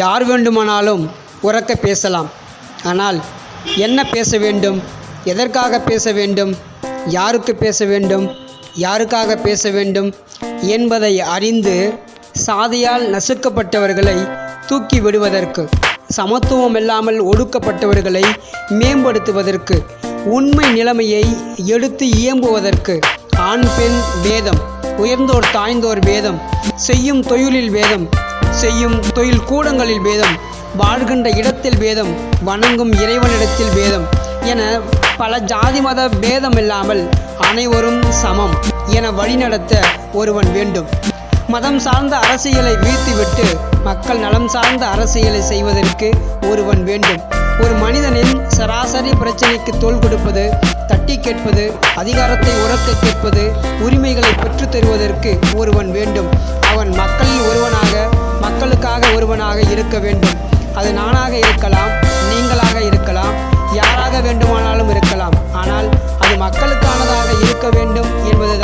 யார் வேண்டுமானாலும் உறக்க பேசலாம். ஆனால் என்ன பேச வேண்டும்? எதற்காக பேச வேண்டும்? யாருக்கு பேச வேண்டும்? யாருக்காக பேச வேண்டும்? என்பதை அறிந்து சாதியால் நசுக்கப்பட்டவர்களை தூக்கி விடுவதற்கு சமத்துவம் இல்லாமல் ஒடுக்கப்பட்டவர்களை மேம்படுத்துவதற்கு உண்மை நிலைமையை எடுத்து இயம்புவதற்கு ஆண் பெண் வேதம் உயர்ந்தோர் தாய்ந்தோர் வேதம் செய்யும் தொழிலில் வேதம் செய்யும் தொழில் கூடங்களில் பேதம் வாழ்கின்ற இடத்தில் பேதம் வணங்கும் இறைவனிடத்தில் பேதம் என பல ஜாதி மத பேதம் இல்லாமல் அனைவரும் சமம் என வழிநடத்த ஒருவன் வேண்டும். மதம் சார்ந்த அரசியலை வீழ்த்திவிட்டு மக்கள் நலம் சார்ந்த அரசியலை செய்வதற்கு ஒருவன் வேண்டும். ஒரு மனிதனின் சராசரி பிரச்சனைக்கு தோள் கொடுப்பது தட்டி கேட்பது அதிகாரத்தை உறக்க கேட்பது உரிமைகளை பெற்றுத் தருவதற்கு ஒருவன் வேண்டும். அவன் மக்கள் ஒருவனாக இருக்க வேண்டும். அது நானாக இருக்கலாம் நீங்களாக இருக்கலாம் யாராக வேண்டுமானாலும் இருக்கலாம். ஆனால் அது மக்களுக்கானதாக இருக்க வேண்டும் என்பது